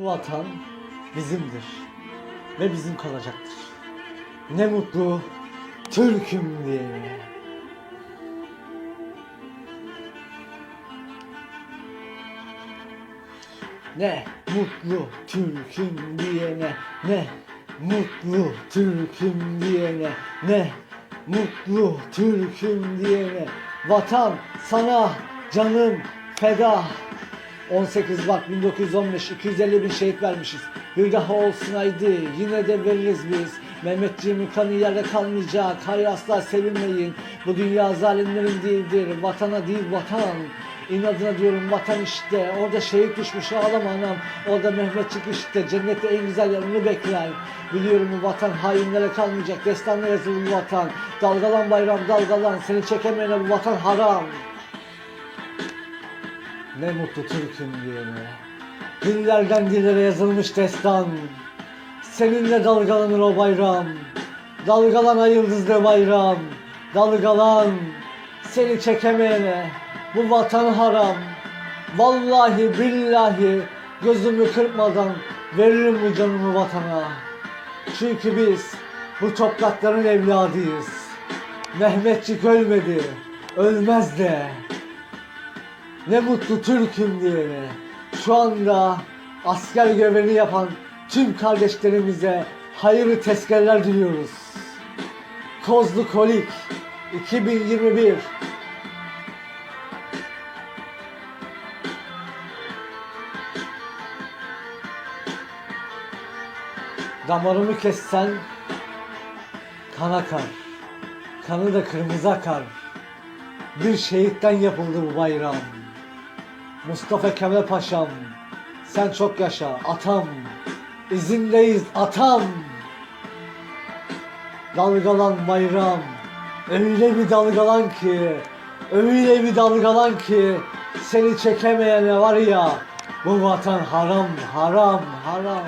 Bu vatan bizimdir ve bizim kalacaktır. Ne mutlu Türk'üm diyene. Ne mutlu Türk'üm diyene, ne mutlu Türk'üm diyene, ne mutlu Türk'üm diyene. Vatan sana canım feda. 18 bak 1915 250 bin şehit vermişiz. Bir daha olsun haydi yine de veririz biz. Mehmetciğimin kanı yerde kalmayacak. Hayır asla sevinmeyin. Bu dünya zalimlerin değildir. Vatana değil vatan. İnadına diyorum vatan işte. Orada şehit düşmüş ağlama anam. Orada Mehmetçik işte. Cennette en güzel yanını bekler. Biliyorum bu vatan hainlere kalmayacak. Destanla yazılı bu vatan. Dalgalan bayram dalgalan. Seni çekemeyene bu vatan haram. Ne mutlu Türk'üm diyene. Dillerden dillere yazılmış destan. Seninle dalgalanır o bayram. Dalgalan ay yıldızlı bayram. Dalgalan seni çekemeyene. Bu vatan haram. Vallahi billahi gözümü kırpmadan veririm bu canımı vatana. Çünkü biz bu toprakların evladıyız. Mehmetçik ölmedi, ölmez de. Ne mutlu Türk'üm diyene. Şu anda asker görevini yapan tüm kardeşlerimize hayırlı tezkereler diliyoruz. Kozlu Kolik 2021 Damarımı kessen kan akar. Kanı da kırmızı akar. Bir şehitten yapıldı bu bayram. Mustafa Kemal Paşam, sen çok yaşa atam. İzindeyiz atam. Dalgalan bayram, öyle bir dalgalan ki, öyle bir dalgalan ki, seni çekemeyene var ya, bu vatan haram, haram, haram.